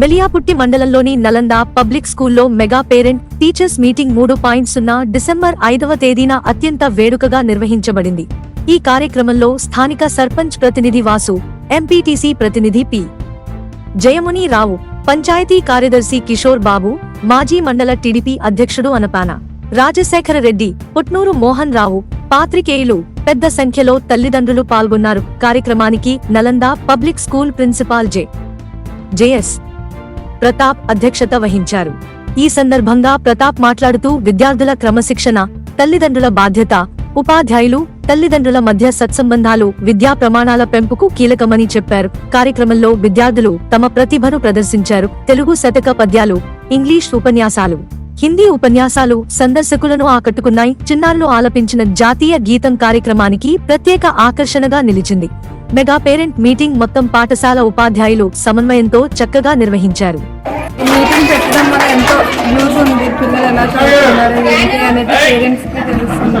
బెలియాపుట్టి మండలంలోని నలంద పబ్లిక్ స్కూల్లో mega parent teachers meeting మూడు పాయింట్ సున్నా డిసెంబర్ ఐదవ తేదీన అత్యంత వేడుకగా నిర్వహించబడింది. ఈ కార్యక్రమంలో స్థానిక సర్పంచ్ ప్రతినిధి వాసు ఎంపీటీసీ ప్రతినిధి పి. జయముని రావు పంచాయతీ కార్యదర్శి కిషోర్ బాబు మాజీ మండల టీడీపీ అధ్యక్షుడు అనపాన రాజశేఖర రెడ్డి పుట్నూరు మోహన్ రావు పాత్రికేయులు పెద్ద సంఖ్యలో తల్లిదండ్రులు పాల్గొన్నారు. కార్యక్రమానికి Nalanda public school principal J. JS Pratap అధ్యక్షత వహించారు. ఈ సందర్భంగా ప్రతాప్ మాట్లాడుతూ విద్యార్థుల క్రమశిక్షణ తల్లిదండ్రుల బాధ్యత ఉపాధ్యాయులు తల్లిదండ్రుల మధ్య సత్సంబంధాలు విద్యా ప్రమాణాల పెంపుకు కీలకమని చెప్పారు. కార్యక్రమంలో విద్యార్థులు తమ ప్రతిభను ప్రదర్శించారు. తెలుగు శతక పద్యాలు ఇంగ్లీష్ ఉపన్యాసాలు హిందీ ఉపన్యాసాలు సందర్శకులను ఆకట్టుకున్నాయి. చిన్నారులు ఆలపించిన జాతీయ గీతం కార్యక్రమానికి ప్రత్యేక ఆకర్షణగా నిలిచింది. మెగా పేరెంట్ మీటింగ్ మొత్తం పాఠశాల ఉపాధ్యాయులు సమన్వయంతో చక్కగా నిర్వహించారు. మీటింగ్ పెట్టడం వల్ల ఎంతో యూజ్ ఉంది. పిల్లలు ఎలా చదువుతున్నారు ఏంటి అనేది పేరెంట్స్కి తెలుస్తుంది.